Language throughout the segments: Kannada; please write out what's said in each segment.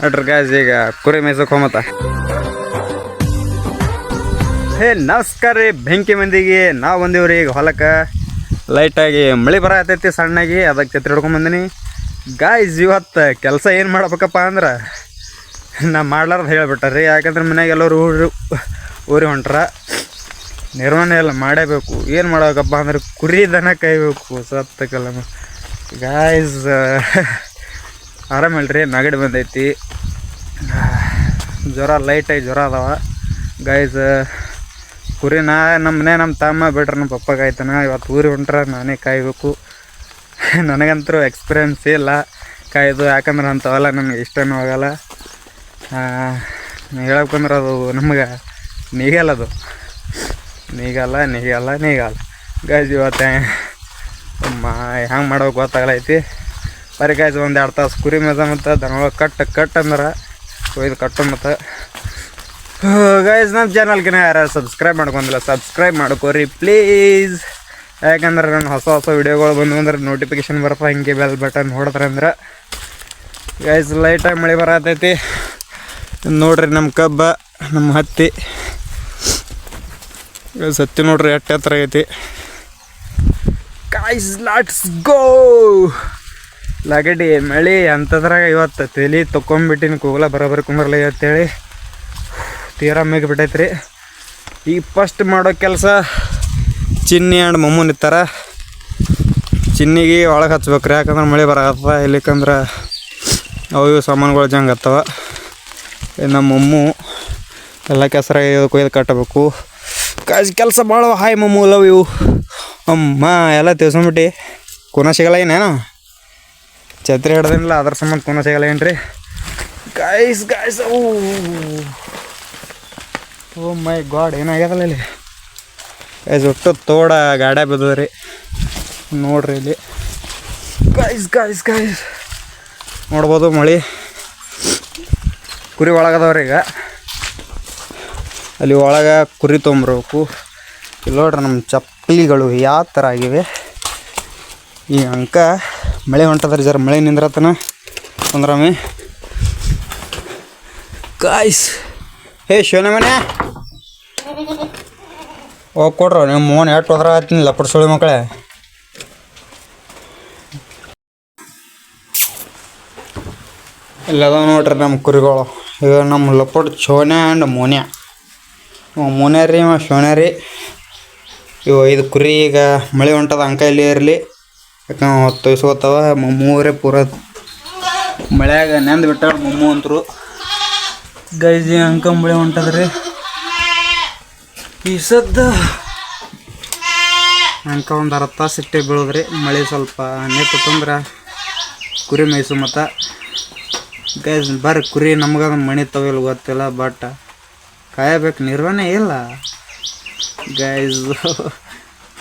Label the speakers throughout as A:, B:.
A: ನೋಡ್ರಿ ಗಾಯ್ಸ್ ಈಗ ಕುರಿ ಮೇಯ್ಸೋಕೆ ಹೋಮತ್ತ ಹೇ, ನಮಸ್ಕಾರ ರೀ, ಬೆಂಕಿ ಮಂದಿಗೆ. ನಾವು ಬಂದೀವ್ರಿ ಈಗ ಹೊಲಕ್ಕೆ. ಲೈಟಾಗಿ ಮಳೆ ಬರತೈತಿ ಸಣ್ಣಾಗಿ, ಅದಕ್ಕೆ ಛತ್ರಿ ಹಿಡ್ಕೊಂಬಂದಿನಿ ಗಾಯ್ಸ್ ಇವತ್ತು ಕೆಲಸ ಏನು ಮಾಡ್ಬೇಕಪ್ಪ ಅಂದ್ರೆ ನಾ ಮಾಡ್ಲಾರ್ದು ಹೇಳ್ಬಿಟ್ಟಾರ್ರಿ ಯಾಕಂದ್ರೆ ಮನ್ಯಾಗ ಎಲ್ಲರೂ ಊರು, ಊರಿ ಹೊಂಟ್ರ. ನಿರ್ವಹಣೆ ಎಲ್ಲ ಮಾಡೇಬೇಕು. ಏನು ಮಾಡಬೇಕಪ್ಪ ಅಂದ್ರೆ ಕುರಿ ದನ ಕಾಯ್ಬೇಕು. ಸತ್ತಕಲ್ಲ ಗಾಯ್ಸ್ ಆರಾಮಿಲ್ರಿ ನಗಡಿ ಬಂದೈತಿ. ಜ್ವರ ಲೈಟಾಗಿ ಜ್ವರ ಅದಾವ. ಗಾಯ್ಸ್ ಕುರಿ ನಾ ನಮ್ಮನೆ ನಮ್ಮ ತಮ್ಮ ಬಿಟ್ರೆ ನಮ್ಮ ಪಪ್ಪ ಕಾಯ್ತಾನೆ. ಇವತ್ತು ಊರಿಗೆ ಹೊಂಟ್ರೆ, ನಾನೇ ಕಾಯಬೇಕು. ನನಗಂತೂ ಎಕ್ಸ್ಪೀರಿಯನ್ಸ್ ಇಲ್ಲ. ಕಾಯ್ದು ಯಾಕಂದ್ರೆ ಅಂಥವೆಲ್ಲ ನನಗೆ ಇಷ್ಟನೂ ಆಗಲ್ಲ. ಹೇಳಬೇಕಂದ್ರೆ ಅದು ನಮ್ಗೆ ನೀಗಲ್ಲ ಅದು. ನೀಗಲ್ಲ ನೀಗಲ್ಲ ನೀಗಲ್ಲ. ಗಾಯ್ಸ್ ಇವತ್ತು, ಅಮ್ಮ ಹೆಂಗೆ ಮಾಡೋಕೆ ಗೊತ್ತಾಗಲೈತಿ. ಬರೀ ಗಾಯ್ಸ್ ಒಂದು ಎರಡು ತಾಸು ಕುರಿ ಮೇದ ಮತ್ತು ದನಗಳ ಕಟ್ ಕಟ್ ಅಂದ್ರೆ ಒಯ್ದು ಕಟ್ಟು ಮತ್ತು. ಗೈಸ್ ನಮ್ಮ ಚಾನಲ್ಗಿನ ಯಾರ್ಯಾರು ಸಬ್ಸ್ಕ್ರೈಬ್ ಮಾಡ್ಕೊಂಡಿಲ್ಲ ಸಬ್ಸ್ಕ್ರೈಬ್ ಮಾಡ್ಕೋರಿ ಪ್ಲೀಸ್ ಯಾಕಂದ್ರೆ ನಾನು ಹೊಸ ಹೊಸ ವಿಡಿಯೋಗಳು ಬಂದು ಅಂದ್ರೆ ನೋಟಿಫಿಕೇಶನ್ ಬರಪ್ಪ ಹಿಂಗೆ ಬೆಲ್ ಬಟನ್ ಹೊಡೆದ್ರೆ ಅಂದ್ರೆ. ಗೈಸ್ ಲೈಟಾಗಿ ಮಳೆ ಬರತೈತಿ. ನೋಡ್ರಿ ನಮ್ಮ ಕಬ್ಬ ನಮ್ಮ ಹತ್ತಿ. ಗೈಸ್ ಹತ್ತಿ ನೋಡ್ರಿ ಎಟ್ಟ ಹತ್ರ ಐತಿ. ಗಾಯ್ಸ್ ಲಾಟ್ಸ್ ಗೋ ಲಗಡಿ ಮಳೆ ಅಂಥದ್ರಾಗ ಇವತ್ತು ತಲೆ ತೊಗೊಂಬಿಟ್ಟಿನಿ ಕೂಗಲ ಬರೋಬ್ಬರಿ ಕುಂಬರ್ಲ ಇವತ್ತೇಳಿ. ತೀರಾ ಮೇಗ್ ಬಿಟ್ಟೈತ್ರಿ ಈಗ ಫಸ್ಟ್ ಮಾಡೋ ಕೆಲಸ ಚಿನ್ನಿ ಆ್ಯಂಡ್ ಮಮ್ಮು ನಿತ್ತಾರ ಚಿನ್ನಿಗೆ ಒಳಗೆ ಹಚ್ಬೇಕ್ರಿ, ಯಾಕಂದ್ರೆ ಮಳೆ ಬರಕತ್ತದ ಇಲ್ಲಿಕಂದ್ರೆ ಅವು ಇವು ಸಾಮಾನುಗಳು ಜಂಗ್ ಆಗ್ತವ ಇನ್ನು ನಮ್ಮ ಮಮ್ಮು ಎಲ್ಲ ಕೆಸರ ಕೊಯ್ದು ಕಟ್ಟಬೇಕು. ಕಾಜ್ ಕೆಲಸ ಭಾಳ ಹಾಯ್ ಮಮ್ಮು ಲವ್ ಇವು ಅಮ್ಮ, ಎಲ್ಲ ತಿಳ್ಸ್ಕೊಂಬಿಟ್ಟು. ಕುನ ಸಿಗಲ್ಲ ಏನೇನು ಛತ್ರಿ ಹಿಡ್ದಿಲ್ಲ, ಅದ್ರ ಸಂಬಂಧ ಕೊನ ಸಿಗಲ್ಲ ಏನ್ರಿ? Guys guys oh. ಮೈ ಗಾಡ್, ಏನಾಗ್ಯದಲ್ಲ ಇಲ್ಲಿ? ಗಾಯ್ಸ್ ಒಟ್ಟು ತೋಡ ಗಾಡ ಬಿದ್ದದ್ರಿ. ನೋಡ್ರಿ ಇಲ್ಲಿ. ಗಾಯ್ಸ್ ಗಾಯ್ಸ್ ಗಾಯ್ಸ್ ನೋಡ್ಬೋದು ಮಳೆ. ಕುರಿ ಒಳಗದವ್ರಿ ಈಗ. ಅಲ್ಲಿ ಒಳಗೆ ಕುರಿ ತೊಗೊಂಬರ್ಬೇಕು ಇಲ್ಲಿ ನೋಡ್ರಿ ನಮ್ಮ ಚಪ್ಪಲಿಗಳು ಯಾವ ಥರ ಆಗಿವೆ. ಈ ಅಂಕ ಮಳೆ ಹೊಂಟದ್ರಿ ಜರ ಮಳೆ ನಿಂದ್ರತನ. ಕುಂದ್ರಮಿ. ಕಾಯ್ಸ್ ಹೇ ಶಿವನ ಮನೆ ಹೋಗಿ ಕೊಡ್ರ ನಿಮ್ಮ ಮೋನ್ ಎಷ್ಟು ಹೋದ್ರ ಆಯ್ತೀನಿ ಲಪಡ್ ಸುಳಿ ಮಕ್ಕಳೇ. ಇಲ್ಲದ ನೋಡ್ರಿ ನಮ್ಮ ಕುರಿಗಳು. ಈಗ ನಮ್ಮ ಲಪಡ್ ಶೋನ್ಯ ಆ್ಯಂಡ್ ಮೋನ್ಯ. ಇವ ಮೋನ್ಯ ರೀ, ಇವ ಶೋನ್ಯ ರೀ. ಇವು ಇದು ಕುರಿ ಈಗ ಮಳೆ ಹೊಂಟದ ಅಂಕ ಇಲ್ಲಿ ಇರಲಿ. ಯಾಕಂದ್ರೆ ತೊಯ್ಸ್ಕೋತಾವ ಮೂರೇ ಪೂರ ಮಳೆಯಾಗ ನೆಂದು ಬಿಟ್ಟಾಳ ಮಮ್ಮು ಅಂತರು. ಗೈಜಿ ಅಂಕಂಬಳೆ ಹೊಂಟದ್ರಿ. ಈ ಸದ್ದ ಅಂಕ ಒಂದು ಅರ್ಧ ತಾಸು ಇಟ್ಟೆ ಬೀಳೋದ್ರಿ ಮಳೆ ಸ್ವಲ್ಪ ನೆಟ್ಟು ತಂದ್ರೆ ಕುರಿ ಮೇಯ್ಸು ಮತ್ತು. ಗೈಸ್ ಬರ್ರಿ ಕುರಿ ನಮ್ಗದ ಮಣಿ ತಗೋಲ್ ಗೊತ್ತಿಲ್ಲ ಬಟ್ ಕಾಯಬೇಕು ನಿರ್ವಹಣೆ ಇಲ್ಲ. ಗೈಸ್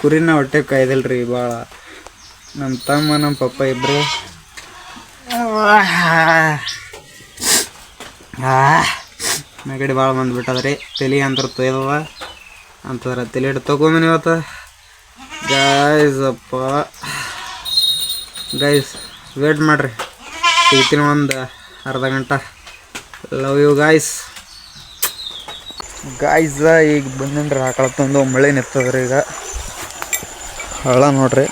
A: ಕುರಿನ ಹೊಟ್ಟೆ ಕಾಯ್ದಿಲ್ರಿ ಭಾಳ ನಮ್ಮ ತಮ್ಮ ನಮ್ಮ ಪಪ್ಪ ಇಬ್ಬರು ನೆಗಡಿ ಭಾಳ ಬಂದ್ಬಿಟ್ಟದ್ರಿ. ತಲೆ ಅಂದ್ರೆ ತೊಯ್ದವ. ಅಂತಂದ್ರೆ ತಲೆ ಹಿಡ್ದು ತೊಗೊಂಬನಿ ಇವತ್ತು. ಗಾಯ್ಸಪ್ಪ ಗೈಸ್ ವೇಟ್ ಮಾಡ್ರಿ. ಸಿಗ್ತೀನಿ ಒಂದು ಅರ್ಧ ಗಂಟೆ. ಲವ್ ಯು ಗಾಯ್ಸ್ ಗಾಯ್ಸ್ ಈಗ ಬಂದಿನ್ರಿ. ಆಕಳ ತಂದು ಮಳೆ ನಿತ್ತದ್ರಿ ಈಗ. ಹಳ್ಳ ನೋಡ್ರಿ.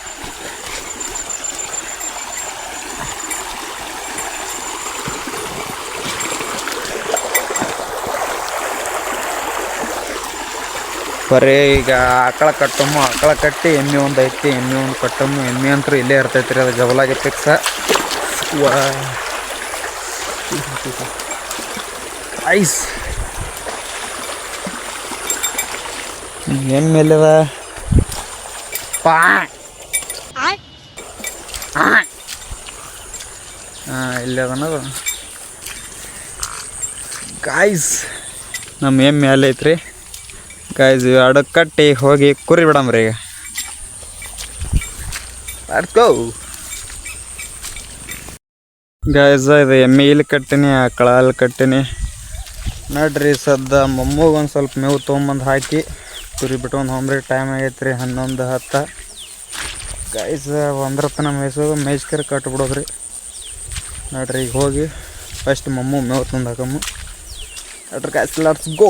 A: ಬರೀ ಈಗ ಆಕಳ ಕಟ್ಟಮ್ಮು ಆಕಳ ಕಟ್ಟಿ, ಎಮ್ಮೆ ಒಂದು ಐತಿ, ಎಮ್ಮೆ ಒಂದು ಕಟ್ಟಮ್ಮು ಎಮ್ಮೆ ಅಂತೂ ಇಲ್ಲೇ ಇರ್ತೈತಿ ರೀ ಅದು ಜಬಲಾಗಿ ಫಿಕ್ಸ ಐಸ್. ಎಮ್ಮೆ ಎಲ್ಲದ ಪಾ. ಇಲ್ಲದನದು ಗಾಯ್ಸ್, ನಮ್ಮ ಎಮ್ಮೆ ಅಲ್ಲಿ ಗಾಯ್ಸ್ ಎರಡು ಕಟ್ಟಿ ಹೋಗಿ ಕುರಿ ಬಿಡಮ್ರಿ ಈಗ. ಅಡ್ಕೋ ಗಾಯ್ಸ್ ಇದು ಎಮ್ಮೆ ಇಲ್ಲಿ ಕಟ್ಟಿನಿ ಆಕಳ ಅಲ್ಲಿ ಕಟ್ಟಿನಿ. ನೋಡ್ರಿ ಸದ್ದ ಮೊಮ್ಮಗ ಒಂದು ಸ್ವಲ್ಪ ಮೇವು ತೊಗೊಂಬಂದು ಹಾಕಿ ಕುರಿ ಬಿಟ್ಟು ಒಂದು ಹೋಮ್ರಿ ಟೈಮ್ ಆಗೈತೆ ರೀ ಹನ್ನೊಂದು ಹತ್ತು. ಗಾಯ್ಸ್ ಒಂದ್ರ ತನ ಮೇಯ್ಸೋದು ಮೇಯ್ಸ್ಕರ ಕಟ್ಬಿಡೋದ್ರಿ. ನೋಡ್ರಿ ಈಗ ಹೋಗಿ ಫಸ್ಟ್ ಮಮ್ಮು ಮೇವು ತಂದು ಹಾಕಮ್ಮ. ನೋಡ್ರಿ guys let's go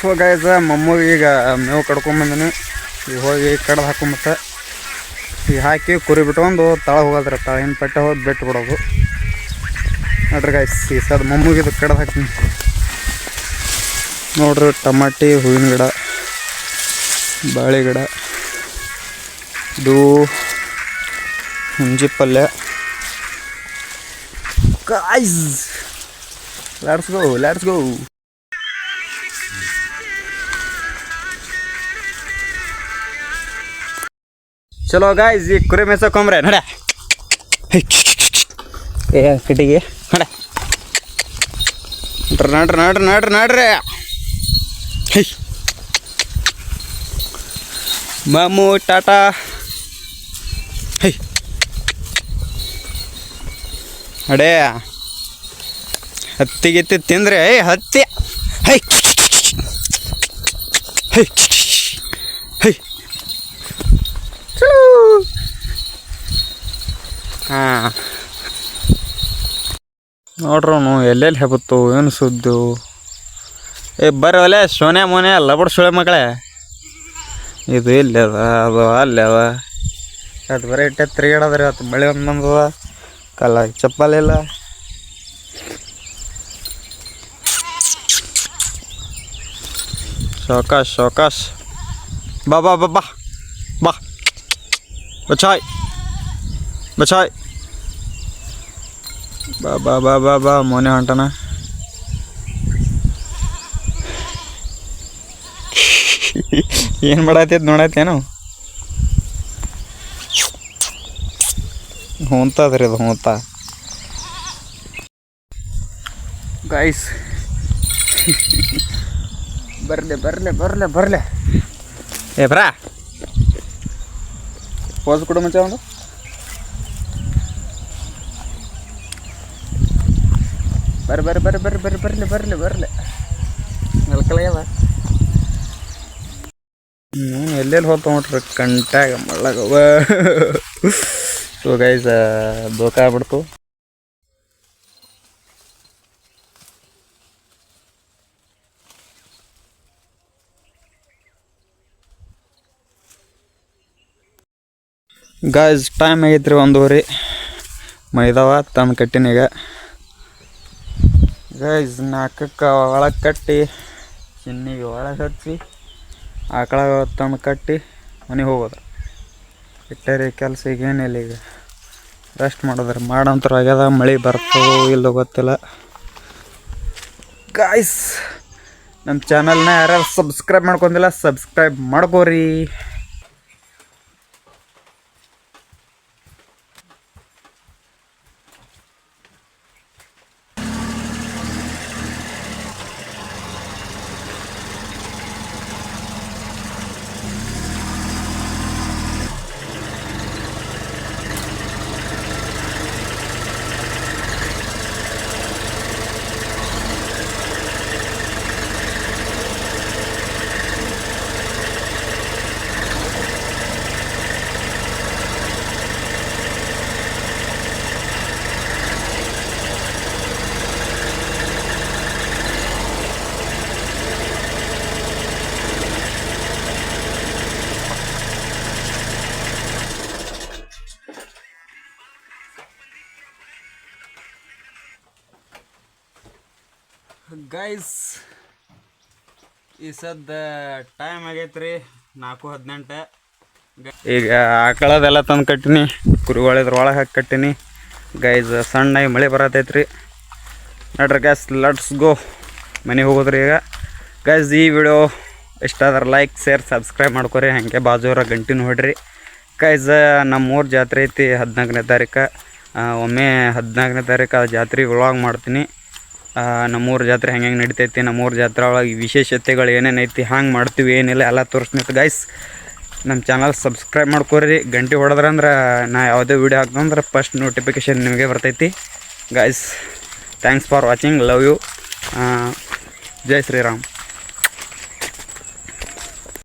A: so guys ಮಮ್ಮಗೆ ಈಗ ಮೇವು ಕಡ್ಕೊಂಬಂದಿನಿ ಈಗ ಹೋಗಿ ಕಡ್ದು ಹಾಕೊಂಬಿಟ್ಟ. ಈಗ ಹಾಕಿ ಕುರಿ ಬಿಟ್ಕೊಂಡು ತಳ ಹೋಗೋದ್ರ ತಳಿನ ಪಟ್ಟೆ ಹೋಗಿ ಬಿಟ್ಟು ಬಿಡೋದು. ನೋಡ್ರಿ ಗಾಯ್ಸ್ ಈ ಸದ್ ಮಮ್ಮಗೆ ಇದು ಕಡ್ದು ಹಾಕ್ತೀನಿ. ನೋಡ್ರಿ, ಟಮಾಟಿ, ಹೂವಿನ ಗಿಡ, ಬಾಳೆ ಗಿಡ, ಇದು ಹುಂಜಿ ಪಲ್ಯ. ಗಾಯ್ಸ್ ಲೆಟ್ಸ್ ಗೋ ಗೋ ಚಲೋ ಗಾಯ್ಸ್ ಈ ಕುರಿ ಮೇಸಕೊಂಬ್ರೆ ನಡ. ಏ ಕಟ್ಟಿಗೆ. ನಡ. ನಡ್ರಿ ನಡ್ರಿ ನಡ್ರಿ ನಡ್ರಿ ಮಾಮು ಟಾಟಾ. ಹೈ. ಅಡೇ ಹತ್ತಿ ಗಿತ್ತಿ ತಿಂದ್ರೆ ಏ ಹತ್ತಿ. ಹೈ. ಹೈ. ಹೈ. ಹಾಂ. ನೋಡ್ರವನು, ಎಲ್ಲೆಲ್ಲಿ ಹೆಬತ್ತು ಏನು ಸುದ್ದು? ಏ, ಬರ್ರಿ ಒಲೆ, ಸೋನೆ ಮೋನೆ, ಲಬಡ್ ಸುಳೆ ಮಗಳೇ. ಇದು ಇಲ್ಲಿ ಅದ? ಅದು ಅಲ್ಲಿ ಅದ. ಅದು ಬರೀ ಇಟ್ಟೆ ತಿರುಗಾಡದ್ರಿ, ಅದು ಮಳೆ ಒಂದು ಬಂದದ. ಕಲ್ಲ ಚಪ್ಪಲ್ ಇಲ್ಲ. ಶೋಕಾಶ್ ಶೋಕಾಶ್. ಬಾ ಬಾ. ಬಚಾಯ್ ಬಚಾಯ್ ಬಾ ಬಾ ಬಾ ಬಾ ಬಾ ಮೋನೆ ಹೊಂಟನ ಏನು ಮಾಡತ್ತೈತೆ ನೋಡತ್ತೇನು ಹೊಂತದ್ರಿ ಅದು ಹೊಂತ ಗೈಸ್ ಬರ್ಲೆ ಬರ್ಲೆ ಬರ್ಲೆ ಬರ್ಲೆ ಏ ಬ್ರಾ ಪೋಸ್ ಕೊಡು ಮುಂಚೆ ಒಂದು. ಬರ್ರಿ ಬರ್ರಿ ಬರ್ರಿ ಬರ್ರಿ ಬರ್ರಿ ಬರ್ಲಿ ಬರ್ಲಿ ಬರ್ಲಿ ನೆಲ್ಕಲಯ್ಯವ. ಹ್ಞೂ ಎಲ್ಲೆಲ್ಲಿ ಹೋಗ್ತಾವ ನೋಡ್ರಿ ಕಂಟ್ಯಾಗ ಮಳ್ಳಾಗವ. ಸೊ ಗೈಸ್ ದೋಖ ಆಗ್ಬಿಡ್ತು. ಗಾಯ್ಸ್ ಟೈಮ್ ಆಗೈತ್ರಿ ಒಂದೂವರೆ ಮೈದಾವ ತಂದು ಕಟ್ಟಿನೀಗ ಗಾಯ್ಸ್ ನಾಲ್ಕಕ್ಕೆ ಒಳಗೆ ಕಟ್ಟಿ, ಚಿನ್ನಿಗೆ ಒಳಗೆ ಹಚ್ಚಿ ಆಕಳ ತಂದು ಕಟ್ಟಿ, ಮನೆಗೆ ಹೋಗೋದು. ಇಟ್ಟರಿ ಕೆಲಸ ಈಗ ಏನಿಲ್ಲ ಈಗ. ರೆಸ್ಟ್ ಮಾಡೋದ್ರಿ. ಮಾಡಂತರ ಆಗ್ಯದ, ಮಳೆ ಬರ್ತವೋ ಇಲ್ಲೋ ಗೊತ್ತಿಲ್ಲ. ಗಾಯ್ಸ್ ನಮ್ಮ ಚಾನಲ್ನ ಯಾರು ಸಬ್ಸ್ಕ್ರೈಬ್ ಮಾಡ್ಕೊಂಡಿಲ್ಲ ಸಬ್ಸ್ಕ್ರೈಬ್ ಮಾಡ್ಕೋರಿ ಗೈಸ್ ಈ ಸದ್ದ ಟೈಮ್ ರೀ ನಾಲ್ಕು ಹದಿನೆಂಟು. ಈಗ ಆಕಳದೆಲ್ಲ ತಂದು ಕಟ್ಟಿನಿ ಕುರಿಗಳಿದ್ರ ಒಳಗೆ ಹಾಕಿ ಕಟ್ಟಿನಿ. ಗೈಸ್ ಸಣ್ಣಾಗಿ ಮಳೆ ಬರತೈತ್ರಿ. ನಡ್ರಿ ಗ್ಯಾಸ್ ಲಟ್ಸ್ ಗೋ ಮನೆಗೆ ಹೋಗೋದ್ರಿ ಈಗ. ಗೈಸ್ ಈ ವಿಡಿಯೋ ಇಷ್ಟ ಆದ್ರೆ ಲೈಕ್ ಶೇರ್ ಸಬ್ಸ್ಕ್ರೈಬ್ ಮಾಡ್ಕೊರಿ. ಹಾಗೆ ಬಾಜೂರ ಗಂಟೆ ನೋಡ್ರಿ. ಗೈಸ್ ನಮ್ಮೂರು ಜಾತ್ರೆ ಐತಿ ಹದಿನಾಲ್ಕನೇ ತಾರೀಕು. ಒಮ್ಮೆ ಹದಿನಾಲ್ಕನೇ ತಾರೀಕು ಆ ಜಾತ್ರೆ ಒಳಗೆ ಮಾಡ್ತೀನಿ. ನಮ್ಮೂರ ಜಾತ್ರೆ ಹೆಂಗೆ ಹೆಂಗೆ ನಡಿತೈತಿ, ನಮ್ಮೂರ ಜಾತ್ರೆ ಒಳಗೆ ವಿಶೇಷತೆಗಳು ಏನೇನು ಐತಿ, ಹ್ಯಾಂಗೆ ಮಾಡ್ತೀವಿ, ಏನಿಲ್ಲ, ಎಲ್ಲ ತೋರಿಸ್ನಿತ್ತು ಗೈಸ್ ನಮ್ಮ ಚಾನಲ್ ಸಬ್ಸ್ಕ್ರೈಬ್ ಮಾಡ್ಕೊರಿ, ಗಂಟೆ ಹೊಡೆದ್ರಂದ್ರೆ ನಾ ಯಾವುದೇ ವೀಡಿಯೋ ಹಾಕ್ದಂದ್ರೆ ಫಸ್ಟ್ ನೋಟಿಫಿಕೇಶನ್ ನಿಮಗೆ ಬರ್ತೈತಿ. Guys thanks for watching love you Jai Shriram.